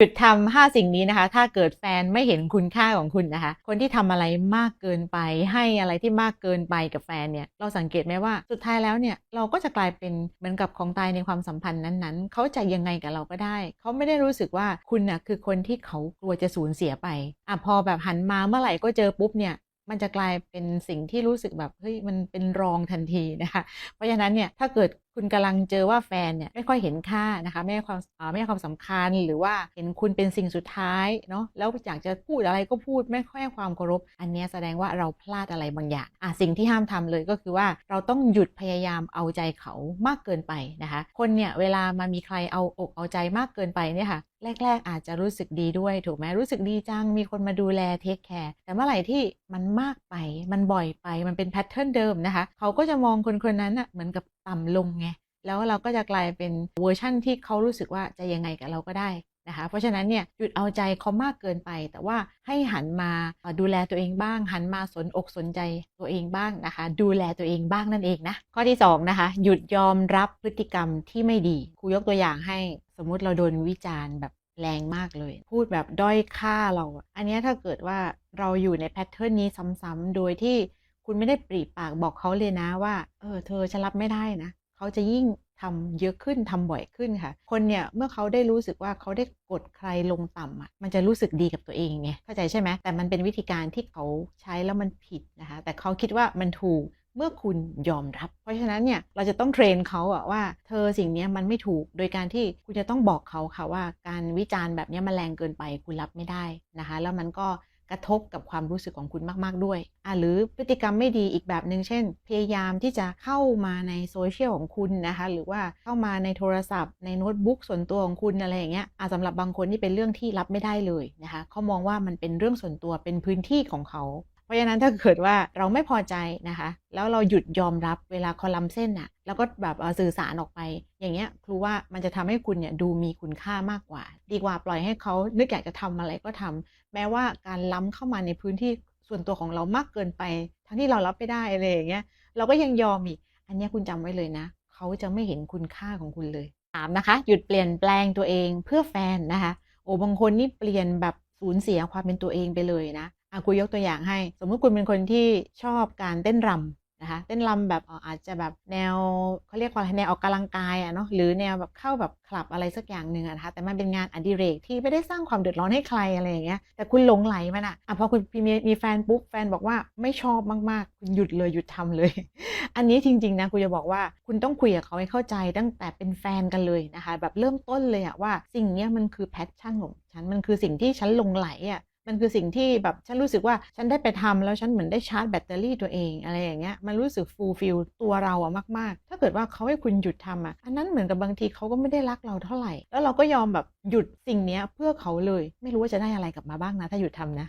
หยุดทำห้าสิ่งนี้นะคะ ถ้าเกิดแฟนไม่เห็นคุณค่าของคุณนะคะ คนที่ทำอะไรมากเกินไป ให้อะไรที่มากเกินไปกับแฟนเนี่ย เราสังเกตไหมว่าสุดท้ายแล้วเนี่ย เราก็จะกลายเป็นเหมือนกับของตายในความสัมพันธ์นั้นๆ เขาจะยังไงกับเราก็ได้ เขาไม่ได้รู้สึกว่าคุณน่ะคือคนที่เขากลัวจะสูญเสียไปอะพอแบบหันมาเมื่อไหร่ก็เจอปุ๊บเนี่ยมันจะกลายเป็นสิ่งที่รู้สึกแบบเฮ้ยมันเป็นรองทันทีนะคะ เพราะฉะนั้นเนี่ยถ้าเกิดคุณกำลังเจอว่าแฟนเนี่ยไม่ค่อยเห็นค่านะคะไม่ให้ความไม่ให้ความสำคัญ หรือว่าเห็นคุณเป็นสิ่งสุดท้ายเนาะแล้วอยากจะพูดอะไรก็พูดไม่ค่อยให้ความเคารพ อันนี้แสดงว่าเราพลาดอะไรบางอย่างอะสิ่งที่ห้ามทำเลยก็คือว่าเราต้องหยุดพยายามเอาใจเขามากเกินไปนะคะ คนเนี่ยเวลามามีใครเอาอกเอาใจมากเกินไปเนี่ยค่ะแรก ๆ อาจจะรู้สึกดีด้วยถูกไหมรู้สึกดีจัง มีคนมาดูแลเทคแคร์แต่เมื่อไหร่ที่มันมากไปมันบ่อยไปมันเป็นแพทเทิร์นเดิมนะคะ เขาก็จะมองคนคนนั้นอะเหมือนกับ ต่ำลงไงแล้วเราก็จะกลายเป็นเวอร์ชั่นที่เขารู้สึกว่าจะยังไงกับเราก็ได้นะคะเพราะฉะนั้นเนี่ยหยุดเอาใจเขามากเกินไป แต่ว่าให้หันมาดูแลตัวเองบ้าง หันมาสนอกสนใจตัวเองบ้างนะคะ ดูแลตัวเองบ้างนั่นเองนะข้อที่สองนะคะหยุดยอมรับพฤติกรรมที่ไม่ดีครูยกตัวอย่างให้สมมุติเราโดนวิจารณ์แบบแรงมากเลย พูดแบบด้อยค่าเรา อันนี้ถ้าเกิดว่าเราอยู่ในแพทเทิร์นนี้ซ้ำๆโดยที่ คุณไม่ได้ปรีปากบอกเขาเลยนะว่า เออ เธอฉันรับไม่ได้นะเขาจะยิ่งทำเยอะขึ้นทำบ่อยขึ้นค่ะ คนเนี่ยเมื่อเขาได้รู้สึกว่าเขาได้กดใครลงต่ำอะมันจะรู้สึกดีกับตัวเองไงเข้าใจใช่ไหมแต่มันเป็นวิธีการที่เขาใช้แล้วมันผิดนะคะ แต่เขาคิดว่ามันถูกเมื่อคุณยอมรับ เพราะฉะนั้นเนี่ยเราจะต้องเทรนเขาอะว่า เธอสิ่งนี้มันไม่ถูกโดยการที่คุณจะต้องบอกเขาค่ะว่า การวิจารณ์แบบนี้มันแรงเกินไปคุณรับไม่ได้นะคะ แล้วมันก็ กระทบกับความรู้สึกของคุณมาก ๆ ด้วยอะหรือพฤติกรรมไม่ดีอีกแบบหนึ่งเช่น พยายามที่จะเข้ามาในโซเชียลของคุณนะคะ หรือว่าเข้ามาในโทรศัพท์ ในโน้ตบุ๊กส่วนตัวของคุณอะไรอย่างเงี้ยอะสำหรับบางคนนี่เป็นเรื่องที่รับไม่ได้เลยนะคะเขามองว่ามันเป็นเรื่องส่วนตัวเป็นพื้นที่ของเขา ราะฉะนั้นถ้าเกิดว่าเราไม่พอใจนะคะ แล้วเราหยุดยอมรับเวลาคอลัมน์เส้นน่ะแล้วก็แบบเออสื่อสารออกไป อย่างเงี้ยครูว่ามันจะทำให้คุณเนี่ยดูมีคุณค่ามากกว่า ดีกว่าปล่อยให้เขานึกอยากจะทำอะไรก็ทำแม้ว่าการล้ำเข้ามาในพื้นที่ส่วนตัวของเรามากเกินไป ทั้งที่เรารับไม่ได้อะไรอย่างเงี้ยเราก็ยังยอมอีก อันนี้คุณจำไว้เลยนะ เขาจะไม่เห็นคุณค่าของคุณเลยสามนะคะ หยุดเปลี่ยนแปลงตัวเองเพื่อแฟนนะคะ โอ้บางคนนี่เปลี่ยนแบบสูญเสียความเป็นตัวเองไปเลยนะ อะคุยยกตัวอย่างให้ สมมุติคุณเป็นคนที่ชอบการเต้นรำนะคะเต้นรำแบบอ่ออาจจะแบบแนวเขาเรียกว่าแนวออกกำลังกายอะเนาะหรือแนวแบบเข้าแบบคลับอะไรสักอย่างหนึ่งอะนะคะแต่มันเป็นงานอดิเรกที่ไม่ได้สร้างความเดือดร้อนให้ใครอะไรอย่างเงี้ยแต่คุณหลงไหลมันอะอะพอคุณมีมีแฟนปุ๊บแฟนบอกว่าไม่ชอบมากๆ คุณหยุดเลยหยุดทำเลย อันนี้จริงๆนะคุณจะบอกว่าคุณต้องคุยกับเขาให้เข้าใจตั้งแต่เป็นแฟนกันเลยนะคะแบบเริ่มต้นเลยอะว่าสิ่งเนี้ยมันคือแพชชั่นของฉันมันคือสิ่งที่ฉันหลงไหลอะ มันคือสิ่งที่แบบฉันรู้สึกว่าฉันได้ไปทำแล้วฉันเหมือนได้ชาร์จแบตเตอรี่ตัวเองอะไรอย่างเงี้ยมันรู้สึกฟูลฟิลตัวเราอะมากๆ ถ้าเกิดว่าเขาให้คุณหยุดทำอะอันนั้นเหมือนกับบางทีเขาก็ไม่ได้รักเราเท่าไหร่ แล้วเราก็ยอมแบบหยุดสิ่งเนี้ยเพื่อเขาเลย ไม่รู้ว่าจะได้อะไรกลับมาบ้างนะ ถ้าหยุดทำนะ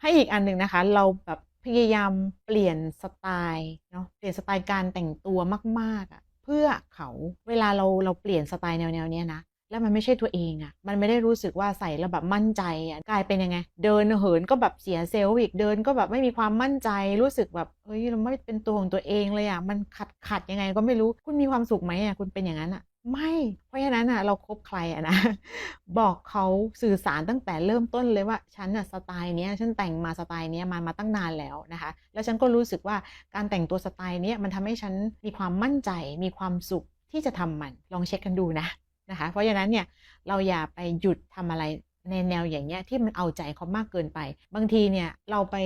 ให้อีกอันหนึ่งนะคะ เราแบบพยายามเปลี่ยนสไตล์เนาะเปลี่ยนสไตล์การแต่งตัวมากๆอะเพื่อเขาเวลาเราเราเปลี่ยนสไตล์แนวแนวเนี้ยนะ แล้วมันไม่ใช่ตัวเองอะ่ะ มันไม่ได้รู้สึกว่าใส่แล้วแบบมั่นใจอะ่ะ กลายเป็นยังไง เดินเหินก็แบบเสียเซลล์อีก เดินก็แบบไม่มีความมั่นใจ รู้สึกแบบ เฮ้ย เราไม่เป็นตัวของตัวเองเลยอะ่ะ มันขัดขัดยังไงก็ไม่รู้ คุณมีความสุขไหมอะ่ะ คุณเป็นอย่างนั้นอะ่ะ ไม่ เพราะฉะนั้นอะ เราคบใครอะนะ บอกเขาสื่อสารตั้งแต่เริ่มต้นเลยว่าฉันอะสไตล์เนี้ย ฉันแต่งมาสไตล์เนี้ยมามาตั้งนานแล้วนะคะ แล้วฉันก็รู้สึกว่าการแต่งตัวสไตล์เนี้ยมันทำให้ฉันมีความมั่นใจ มีความสุขที่จะทำมัน ลองเช็คกันดูนะ นะคะ เพราะฉะนั้นเนี่ยเราอย่าไปหยุดทำอะไรในแนวอย่างเงี้ยที่มันเอาใจเขามากเกินไป บางทีเนี่ยเราไป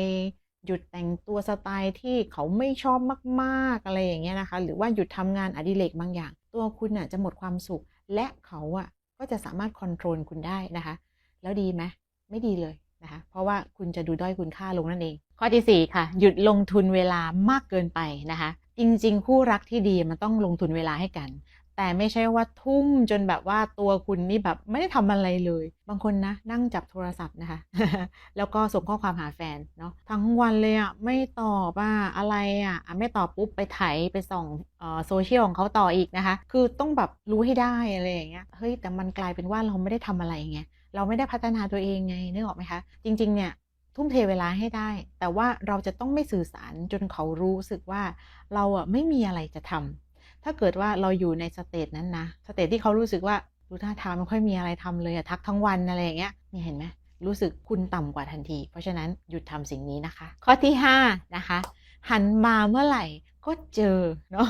หยุดแต่งตัวสไตล์ที่เขาไม่ชอบมากๆอะไรอย่างเงี้ยนะคะ หรือว่าหยุดทำงานอดิเรกบางอย่าง ตัวคุณน่ะจะหมดความสุข และเขาอะก็จะสามารถคอนโทรลคุณได้นะคะ แล้วดีไหมไม่ดีเลยนะคะ เพราะว่าคุณจะดูด้อยคุณค่าลงนั่นเอง ข้อที่ 4 ค่ะ หยุดลงทุนเวลามากเกินไปนะคะ จริง ๆ คู่รักที่ดีมันต้องลงทุนเวลาให้กัน แต่ไม่ใช่ว่าทุ่มจนแบบว่าตัวคุณนี่แบบไม่ได้ทำอะไรเลย บางคนนะ นั่งจับโทรศัพท์นะคะ แล้วก็ส่งข้อความหาแฟนเนาะทั้งวันเลยอะไม่ตอบอะอะไรอะอะไม่ตอบปุ๊บไปไถไปส่องโซเชียลของเขาต่ออีกนะคะ คือต้องแบบรู้ให้ได้อะไรอย่างเงี้ยเฮ้ยแต่มันกลายเป็นว่าเราไม่ได้ทำอะไรไงเราไม่ได้พัฒนาตัวเองไงนึกออกไหมคะ จริง ๆ เนี่ยทุ่มเทเวลาให้ได้ แต่ว่าเราจะต้องไม่สื่อสารจนเขารู้สึกว่า เราอะไม่มีอะไรจะทำ ถ้าเกิดว่าเราอยู่ในสเตจนั้นนะสเตจที่เขารู้สึกว่าดูท่าทางไม่ค่อยมีอะไรทำเลยอะทักทั้งวันอะไรอย่างเงี้ยนี่เห็นไหมรู้สึกคุณต่ำกว่าทันที เพราะฉะนั้นหยุดทำสิ่งนี้นะคะ ข้อที่5นะคะหันมาเมื่อไหร่ก็เจอเนาะ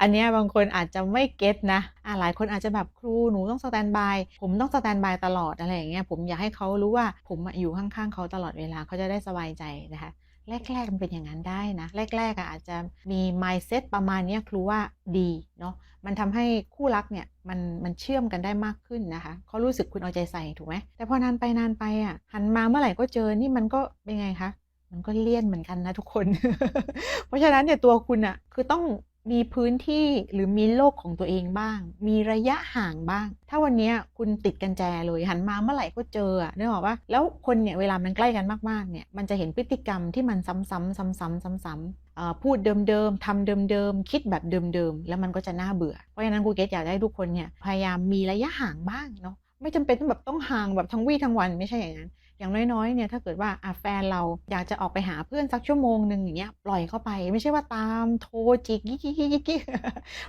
อันนี้บางคนอาจจะไม่เก็ตนะอ่าหลายคนอาจจะแบบครูหนูต้องสแตนบายผมต้องสแตนบายตลอดอะไรอย่างเงี้ยผมอยากให้เขารู้ว่าผมอยู่ข้างๆเขาตลอดเวลาเขาจะได้สบายใจนะคะ แรกๆมันเป็นอย่างนั้นได้นะแรก ๆอาจจะมี mindset ประมาณนี้ครูว่าดีเนาะมันทำให้คู่รักเนี่ยมันมันเชื่อมกันได้มากขึ้นนะคะเขารู้สึกคุณเอาใจใส่ถูกไหมแต่พอนานไปนานไปอะหันมาเมื่อไหร่ก็เจอนี่มันก็เป็นไงคะมันก็เลี่ยนเหมือนกันนะทุกคน เพราะฉะนั้นเนี่ยตัวคุณอะคือต้อง มีพื้นที่หรือมีโลกของตัวเองบ้าง มีระยะห่างบ้าง ถ้าวันนี้คุณติดกันแจเลยหันมาเมื่อไหร่ก็เจออะนึกออกปะแล้วคนเนี่ยเวลามันใกล้กันมากๆเนี่ยมันจะเห็นพฤติกรรมที่มันซ้ำๆซ้ำๆซ้ำๆพูดเดิมๆทำเดิมๆ คิดแบบเดิมๆ แล้วมันก็จะน่าเบื่อ เพราะฉะนั้นครูเกตอยากให้ทุกคนเนี่ยพยายามมีระยะห่างบ้างเนาะไม่จำเป็นต้องแบบต้องห่างแบบทั้งวี่ทั้งวันไม่ใช่อย่างนั้น อย่างน้อยๆเนี่ยถ้าเกิดว่าแฟนเราอยากจะออกไปหาเพื่อนสักชั่วโมงหนึ่งอย่างเงี้ยปล่อยเข้าไปไม่ใช่ว่าตามโทรจิกยิกยิกยิกยิก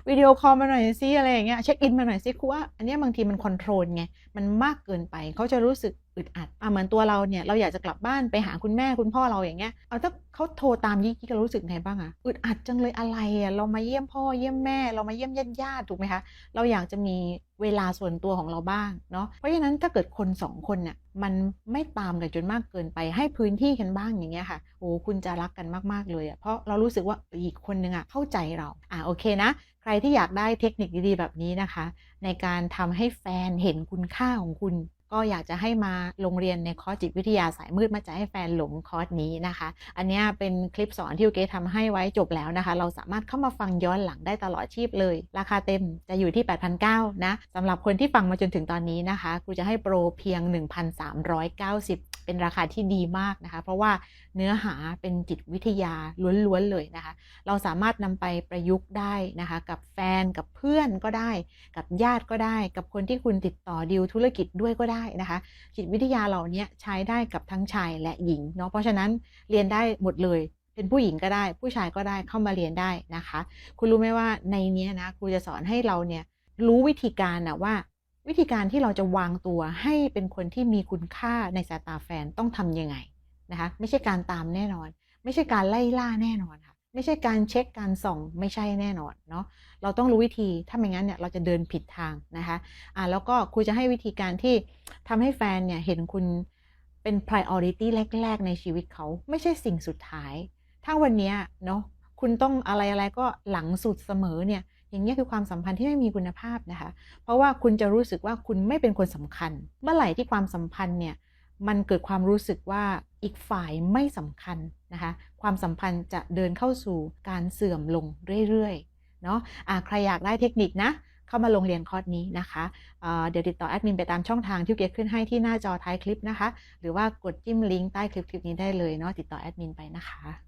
วิดีโอคอลมาหน่อยซิอะไรอย่างเงี้ยเช็คอินมาหน่อยซิคือว่าอันนี้บางทีมันคอนโทรลไงมันมากเกินไปเขาจะรู้สึก อึดอัดอะเหมือนตัวเราเนี่ยเราอยากจะกลับบ้านไปหาคุณแม่คุณพ่อเราอย่างเงี้ยเอาถ้าเขาโทรตามยิกยิกเรารู้สึกไงบ้างอะอึดอัดจังเลยอะไรอะเรามาเยี่ยมพ่อเยี่ยมแม่เรามาเยี่ยมญาติญาติถูกไหมคะเราอยากจะมีเวลาส่วนตัวของเราบ้างเนาะเพราะฉะนั้นถ้าเกิดคนสองคนเนี่ยมันไม่ตามกันจนมากเกินไปให้พื้นที่กันบ้างอย่างเงี้ยค่ะโอ้คุณจะรักกันมากๆเลยอะเพราะเรารู้สึกว่าอีกคนนึงอะเข้าใจเราอะโอเคนะ ใครที่อยากได้เทคนิคดีๆแบบนี้นะคะ ในการทำให้แฟนเห็นคุณค่าของคุณ ก็อยากจะให้มาโรงเรียนในคอร์สจิตวิทยาสายมืดมาจะให้แฟนหลงคอร์สนี้นะคะ อันนี้เป็นคลิปสอนที่โอเกทำให้ไว้จบแล้วนะคะ เราสามารถเข้ามาฟังย้อนหลังได้ตลอดชีพเลย ราคาเต็มจะอยู่ที่ 8,900นะสำหรับคนที่ฟังมาจนถึงตอนนี้นะคะครูจะให้โปรเพียง 1,390เป็นราคาที่ดีมากนะคะ เพราะว่าเนื้อหาเป็นจิตวิทยาล้วนๆเลยนะคะ เราสามารถนำไปประยุกต์ได้นะคะ กับแฟนกับเพื่อนก็ได้ กับญาติก็ได้ กับคนที่คุณติดต่อดีลธุรกิจด้วยก็ได้นะคะจิตวิทยาเหล่านี้ใช้ได้กับทั้งชายและหญิงเนาะเพราะฉะนั้นเรียนได้หมดเลยเป็นผู้หญิงก็ได้ ผู้ชายก็ได้เข้ามาเรียนได้นะคะ คุณรู้ไหมว่าในนี้นะครูจะสอนให้เราเนี่ยรู้วิธีการนะว่า วิธีการที่เราจะวางตัวให้เป็นคนที่มีคุณค่าในสายตาแฟนต้องทำยังไงนะคะไม่ใช่การตามแน่นอน ไม่ใช่การไล่ล่าแน่นอนค่ะ ไม่ใช่การเช็คการส่องไม่ใช่แน่นอนเนาะเราต้องรู้วิธีถ้าไม่งั้นเนี่ยเราจะเดินผิดทางนะคะอ่าแล้วก็ครูจะให้วิธีการที่ ทำให้แฟนเนี่ยเห็นคุณเป็น priority แรก ๆ ในชีวิตเขาไม่ใช่สิ่งสุดท้าย ถ้าวันเนี้ยเนาะคุณต้องอะไรอะไรก็หลังสุดเสมอเนี่ย อย่างนี้ยคือความสัมพันธ์ที่ไม่มีคุณภาพนะคะ เพราะว่าคุณจะรู้สึกว่าคุณไม่เป็นคนสำคัญ เมื่อไหร่ที่ความสัมพันธ์เนี่ยมันเกิดความรู้สึกว่าอีกฝ่ายไม่สำคัญนะคะ ความสัมพันธ์จะเดินเข้าสู่การเสื่อมลงเรื่อยๆเนาะะใครอยากได้เทคนิคนะ เข้ามาลงเรียนคอร์สนี้นะคะเเดี๋ยวติดต่อแอดมินไปตามช่องทางที่เกดขึ้นให้ที่หน้าจอท้ายคลิปนะคะ หรือว่ากดจิ้มลิงก์ใต้คลิปคลิปนี้ได้เลยเนาะติดต่อแอดมินไปนะคะ